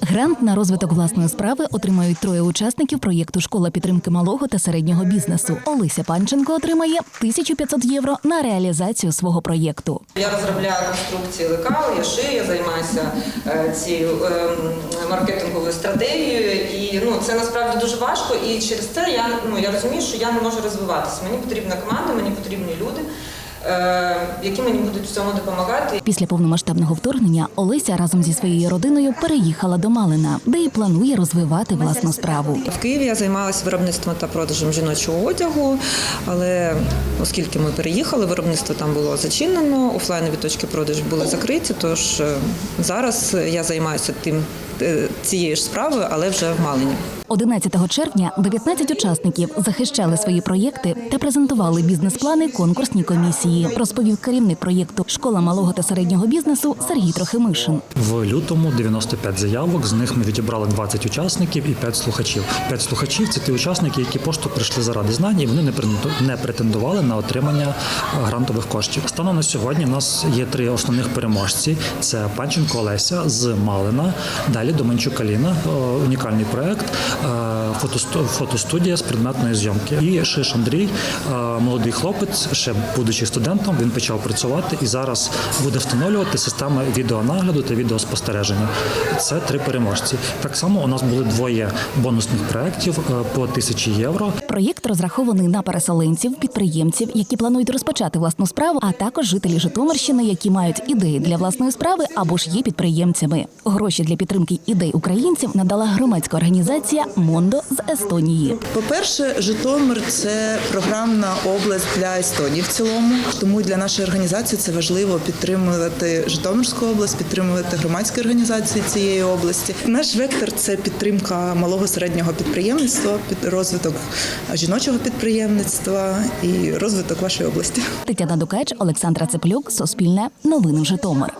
Грант на розвиток власної справи отримають троє учасників проєкту Школа підтримки малого та середнього бізнесу. Олеся Панченко отримає 1500 євро на реалізацію свого проєкту. Я розробляю конструкції лекал, я шию, я займаюся е, цією е, маркетинговою стратегією. І ну, це насправді дуже важко. І через це я, ну, я розумію, що я не можу розвиватися. Мені потрібна команда, мені потрібні люди, які мені будуть в цьому допомагати. Після повномасштабного вторгнення Олеся разом зі своєю родиною переїхала до Малина, де і планує розвивати власну справу. В Києві я займалася виробництвом та продажем жіночого одягу, але оскільки ми переїхали, виробництво там було зачинено, офлайнові точки продажу були закриті. Тож е, зараз я займаюся тим е, цією ж справою, але вже в Малині. 11 червня 19 учасників захищали свої проєкти та презентували бізнес-плани конкурсній комісії. Розповів керівник проєкту Школа малого та середнього бізнесу Сергій Трохимишин. В лютому 95 заявок. З них ми відібрали 20 учасників і 5 слухачів. 5 слухачів це ті учасники, які просто прийшли заради знань, і вони не претенду- не претендували на отримання е, грантових коштів. Станом на сьогодні у нас є три основних переможці: це Панченко Олеся з Малина, далі Доменчук Аліна, е, унікальний проект. е, Фотостудія з предметної зйомки. І Шиш Андрій, е, молодий хлопець, ще будучи студентом, він почав працювати і зараз буде встановлювати системи відеонагляду та відеоспостереження. Це три переможці. Так само у нас були двоє бонусних проєктів по тисячі євро. Проєкт розрахований на переселенців, підприємців, які планують розпочати власну справу, а також жителі Житомирщини, які мають ідеї для власної справи або ж є підприємцями. Гроші для підтримки ідей українців надала громадська організація Мондо з Естонії. По-перше, Житомир це програмна область для Естонії в цілому. Тому для нашої організації це важливо підтримувати Житомирську область, підтримувати громадські організації цієї області. Наш вектор це підтримка малого середнього підприємництва, під- розвиток жіночого підприємництва і розвиток вашої області. Тетяна Дукач, Олександра Цеплюк, Суспільне, Новини Житомир.